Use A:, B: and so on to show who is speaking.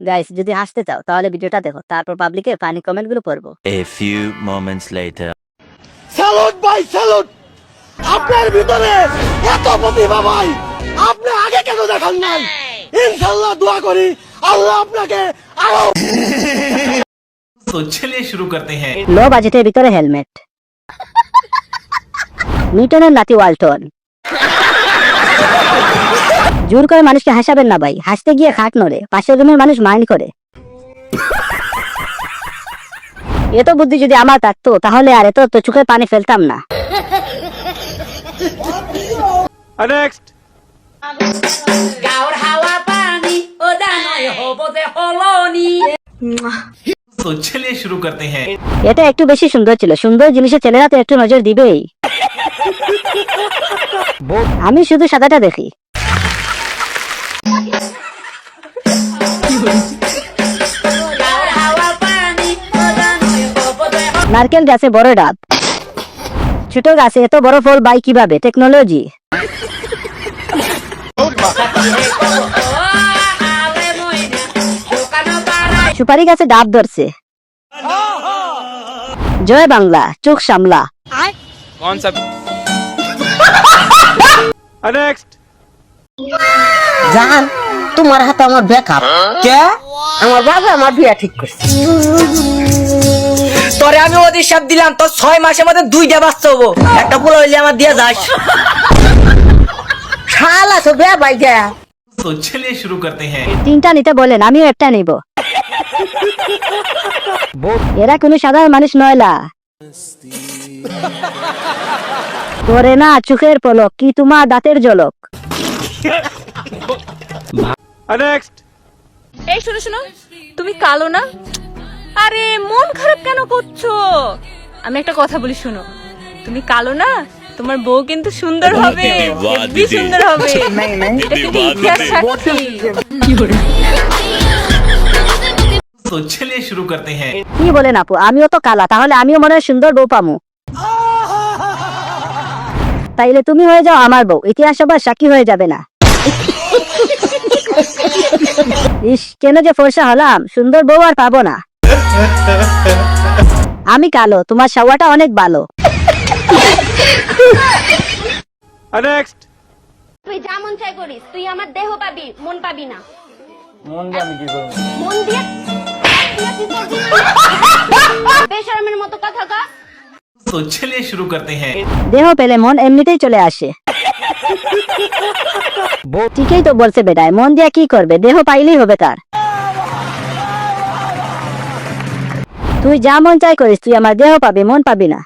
A: Guys যদি হাসতে চাও তাহলে ভিডিওটা দেখো তারপর পাবলিকে ফানি কমেন্টগুলো পড়ব।
B: A few moments later
C: salute ভাই স্যালুট আপনার ভিতরে এত প্রতিভা ভাই! আপনি আগে কেন দেখান নাই? ইনশাআল্লাহ দোয়া করি আল্লাহ আপনাকে আরও
D: তো চলিয়ে শুরু করতে হ্যাঁ।
A: লো বাজেটের ভিতরে হেলমেট। নিউটনের নাতি ওয়ালটন। জোর করে মানুষকে হাসাবেন না ভাই। হাসতে গিয়ে খাট নড়ে। পাশের রুমের মানুষ মাইন্ড করে। এত বুদ্ধি যদি আমার থাকতো তাহলে আর এত তো চোখে পানি ফেলতাম না।
D: শুরু করতে হ্যাঁ।
A: এটা একটু বেশি সুন্দর ছিল। সুন্দর জিনিসের ছেলেরা তো একটু নজর দিবেই। আমি শুধু সাদাটা দেখি। নারকেল গাছে বড় ডাব। ছোট গাছে এত বড় ফল বাই কীভাবে? টেকনোলজি। সুপারি গাছে ডাব ধরছে। জয় বাংলা চোখ সামলা।
C: নেক্সট
E: জান তোমার হাতে আমার ব্যাকআপ কে? আমার বাবা আমার বিয়া ঠিক করছে।
F: তোরে আমি অভিশাপ দিলাম তো ছয় মাসের মধ্যে দুই দেব বাচ্চা হব। একটা পোলা হইলে আমার দিয়ে যাস।
E: শাল আছো বে ভাই গে
D: তো চলিয়ে শুরু করতে হ্যাঁ।
A: তিনটা নিতে বলেন আমিও একটা নিব। এরা কোনো সাধারণ মানুষ নয়লা তোরে না চোখের পলক কি তোমার দাঁতের জলক
G: তুমি কালো না? আরে মন খারাপ কেন করছ? আমি একটা কথা বলি শুনো। তুমি কালো না তোমার বউ কিন্তু সুন্দর হবে। সুন্দর হবে।
D: চলিয়ে শুরু করতে হ্যাঁ।
A: কি বলেন আপু? আমিও তো কালা তাহলে আমিও মনে হয় সুন্দর বউ পামু। তাইলে তুমি হয়ে যাও আমার বউ। ইতিহাস সবার সাক্ষী হয়ে যাবে না। ইস কেন যে ফর্সা হলাম? সুন্দর বউ আর পাবো না। আমি কালো তোমার সাওয়াটা অনেক ভালো।
H: তুই যা মন চাই করিস তুই আমার দেহ পাবি মন পাবি না। মন দিয়ে আমি কি করব? মন দিয়ে বেশরমের মতো কথা
D: তো শুরু করতে হ্যাঁ।
A: দেহ পেলে মন এমনিতেই চলে আসে। ঠিকই তো বলছে বেটায় মন দিয়া কি করবে? দেহ পাইলেই হবে তার। তুই যা মন চাই করিস, তুই আমার দেহ পাবি, মন পাবি না।